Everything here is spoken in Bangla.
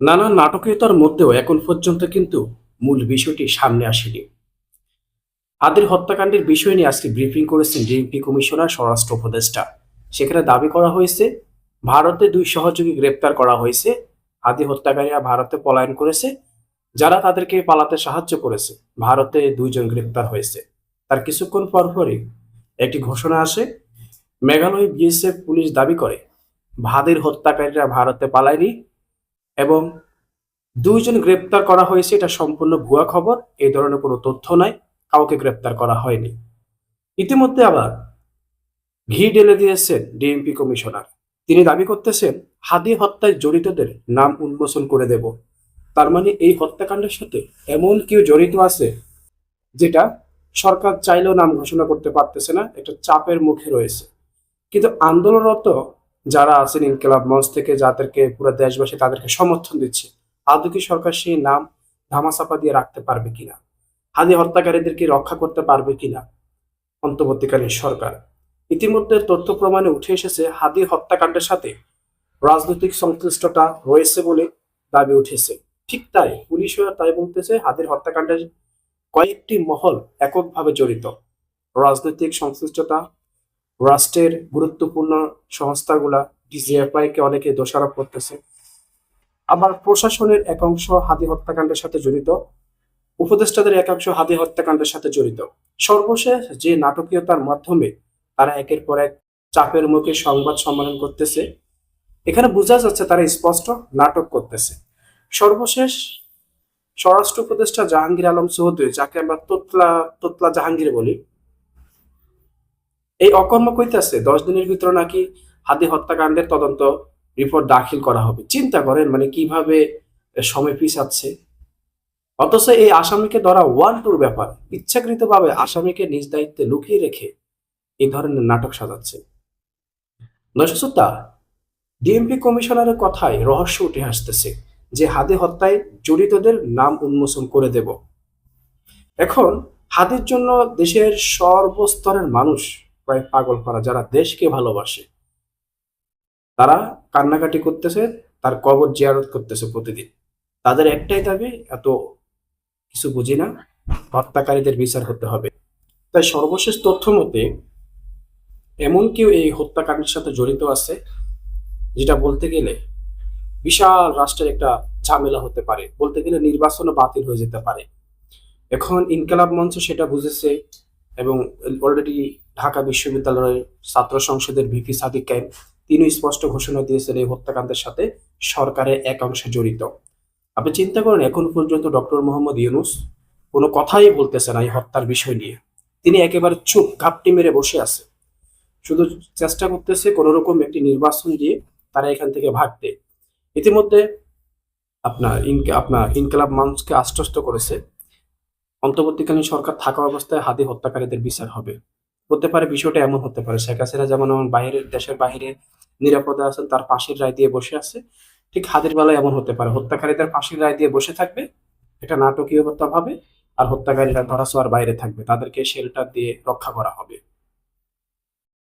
নানা নাটকীয়তার মধ্যেও এখন পর্যন্ত কিন্তু মূল বিষয়টি সামনে আসেনি। হাদির হত্যাকাণ্ডের বিষয় নিয়ে আজকে ব্রিফিং করেছেন ডিএমপি কমিশনার, স্বরাষ্ট্র উপদেষ্টা। সেখানে দাবি করা হয়েছে, ভারতে দুই সহযোগী গ্রেপ্তার করা হয়েছে। হাদি হত্যাকারীরা ভারতে পলায়ন করেছে, যারা তাদেরকে পালাতে সাহায্য করেছে। ভারতে দুইজন গ্রেপ্তার হয়েছে। তার কিছুক্ষণ পরপরই একটি ঘোষণা আসে। মেঘালয় বিএসএফ পুলিশ দাবি করে, ভাদের হত্যাকারীরা ভারতে পালায়নি এবং দুইজন গ্রেপ্তার করা হয়েছে, এটা সম্পূর্ণ ভুয়া খবর, এই ধরনের কোনো তথ্য নাই, কাউকে গ্রেপ্তার করা হয়নি। ইতিমধ্যে আবার ঘি ঢেলে দিয়েছেন ডিএমপি কমিশনার। তিনি দাবি করতেছেন, হাদি হত্যায় জড়িতদের নাম উন্মোচন করে দেব। তার মানে এই হত্যাকাণ্ডের সাথে এমন কেউ জড়িত আছে, যেটা সরকার চাইলেও নাম ঘোষণা করতে পারতেছে না, একটা চাপের মুখে রয়েছে। কিন্তু আন্দোলনরত যারা আছেন ইনকেলাব মঞ্চ থেকে, যাদেরকে পুরো দেশবাসী তাদেরকে সমর্থন দিচ্ছে, আদৌ কি সরকার সেই নাম ধামাচাপা দিয়ে রাখতে পারবে কিনা? হাদি হত্যাকারীদেরকে রক্ষা করতে পারবে কিনা? অন্তর্বর্তীকালীন সরকার। ইতিমধ্যে তথ্য প্রমাণে উঠে এসেছে, হাদি হত্যাকাণ্ডের সাথে রাজনৈতিক সংশ্লিষ্টতা রয়েছে বলে দাবি উঠেছে। ঠিক তাই পুলিশও তাই বলতেছে, হাদির হত্যাকাণ্ডের কয়েকটি মহল এককভাবে জড়িত। রাজনৈতিক সংশ্লিষ্টতা রাষ্ট্রের গুরুত্বপূর্ণ সংস্থাগুলা ডিজিএফআই কে অনেকে দোষারোপ করতেছে। আবার প্রশাসনের একাংশ হাদি হত্যাকাণ্ডের সাথে জড়িত, উপদেষ্টাদের একাংশ হাদি হত্যাকাণ্ডের সাথে জড়িত। সর্বশেষ যে নাটকীয়তার মাধ্যমে তারা একের পর এক চাপের মুখে সংবাদ সম্মেলন করতেছে, এখানে বোঝা যাচ্ছে তারা স্পষ্ট নাটক করতেছে। সর্বশেষ স্বরাষ্ট্র উপদেষ্টা জাহাঙ্গীর আলম চৌধুরী, যাকে আমরা তোতলা তোতলা জাহাঙ্গীর বলি এই অকর্ম কইতেছে, দশ দিনের ভিতরে নাকি হাদি হত্যাকাণ্ডের তদন্ত রিপোর্ট দাখিল করা হবে। চিন্তা করেন মানে কীভাবে সময় পিছাচ্ছে? অথচ এই আসামিকে ধরা ওয়ান টুর ব্যাপার। ইচ্ছাকৃতভাবে আসামিকে নিজ দায়িত্বে লুকিয়ে রেখে এই ধরনের নাটক সাজাচ্ছে। নশোতা ডিএমপি কমিশনারের কথায় রহস্য উঠে আসতেছে যে হাদি হত্যায় জড়িতদের নাম উন্মোচন করে দেব। এখন হাদির জন্য দেশের সর্বস্তরের মানুষ প্রায় পাগল করা, যারা দেশকে ভালোবাসে। তারা কান্নাকাটি করতেছে, তার কবর জিয়ারত করতেছে প্রতিদিন। তাদের একটাই দাবি, এত কিছু বুঝি না, হত্যাকারীদের বিচার হতে হবে। তাই সর্বশেষ তথ্য মতে, এমন কেউ এই হত্যাকাণ্ডের সাথে জড়িত আছে, যেটা বলতে গেলে বিশাল রাষ্ট্রের একটা ঝামেলা হতে পারে। বলতে গেলে নির্বাচনও বাতিল হয়ে যেতে পারে। এখন ইনকালাব মঞ্চ সেটা বুঝেছে এবং অলরেডি ঢাকা বিশ্ববিদ্যালয়ের ছাত্র সংসদের ভিপি সাদিক ক্যাম্প তিনি স্পষ্ট ঘোষণা দিয়েছেন এই হত্যাকাণ্ডের সাথে সরকারের একাংশ জড়িত। আপনি চিন্তা করেন, এখন পর্যন্ত ডক্টর মোহাম্মদ ইউনুস কোনো কথাই বলতেছে না এই হত্যার বিষয় নিয়ে। তিনি একেবারে চুপ ঘাপটি মেরে বসে আছে। শুধু চেষ্টা করতেছে কোন রকম একটি নির্বাচন দিয়ে তারা এখান থেকে ভাগতে ইতিমধ্যে আপনার আপনার ইনকলাব মানুষকে আশ্বস্ত করেছে। অন্তর্বর্তীকালীন সরকার থাকা অবস্থায় হাদি হত্যাকারীদের বিচার হবে। হতে পারে, বিষয়টা এমন হতে পারে। শেখ হাসিনা যেমন আমার বাইরের, দেশের বাইরে নিরাপদে আছেন তার পাশের রায় দিয়ে বসে আছে। ঠিক হাদির বেলায় এমন হতে পারে। হত্যাকারীদের পাশের রায় দিয়ে বসে থাকবে, এটা নাটকীয়তা ভাবে, আর হত্যাকারীরা ধরাছোঁয়ার বাইরে থাকবে। তাদেরকে শেল্টার দিয়ে রক্ষা করা হবে।